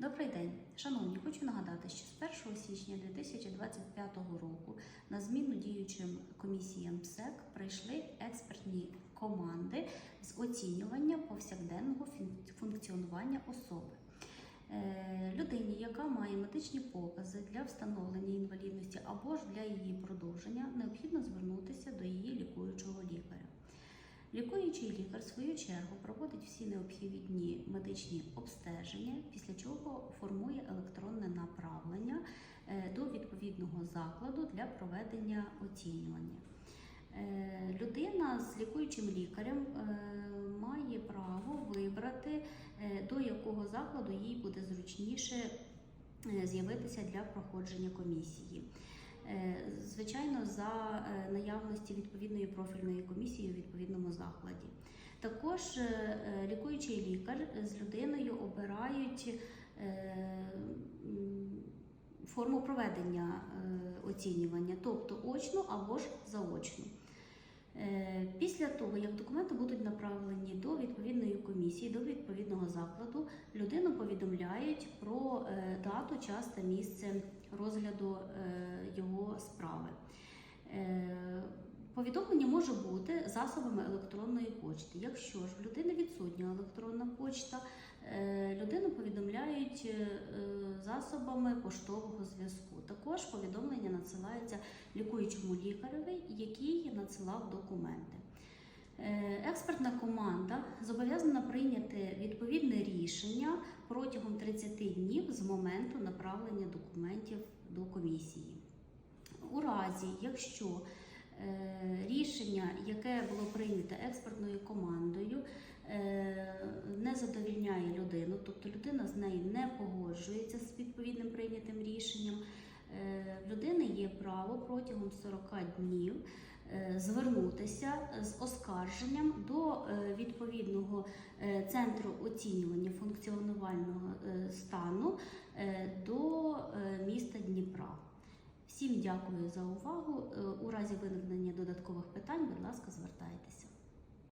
Добрий день, шановні. Хочу нагадати, що з 1 січня 2025 року на зміну діючим комісіям ПСЕК прийшли експертні команди з оцінювання повсякденного функціонування особи. Е, Людині, яка має медичні покази для встановлення інвалідності або ж для її продовження, необхідно звернутися до її лікуючого лікаря. Лікуючий лікар, в свою чергу, проводить всі необхідні медичні обстеження, після чого формує електронне направлення е, до відповідного закладу для проведення оцінювання. Е, Людина з лікуючим лікарем е, має право вибрати, до якого закладу їй буде зручніше з'явитися для проходження комісії. Звичайно, за е, наявності відповідної профільної комісії у відповідному закладі. Також е, е, лікуючий лікар з людиною обирають форму проведення оцінювання, тобто очну або ж заочну. Після того, як документи будуть направлені до відповідної комісії, до відповідного закладу, людину повідомляють про е, дату, час та місце розгляду е, його справи. Е, Повідомлення може бути засобами електронної почти. Якщо ж в людини відсутня електронна почта, людину повідомляють засобами поштового зв'язку. Також повідомлення надсилається лікуючому лікареві, який надсилав документи. Експертна команда зобов'язана прийняти відповідне рішення протягом 30 днів з моменту направлення документів до комісії. У разі, якщо е, рішення, яке було прийнято експертною командою, е, не задовільняє людину, тобто людина з нею не погоджується з відповідним прийнятим рішенням, е, в людини є право протягом 40 днів звернутися з оскарженням до е, відповідного е, центру оцінювання функціонувального е, стану е, до е, міста Дніпра. Всім дякую за увагу. Е, У разі виникнення додаткових питань, будь ласка, звертайтеся.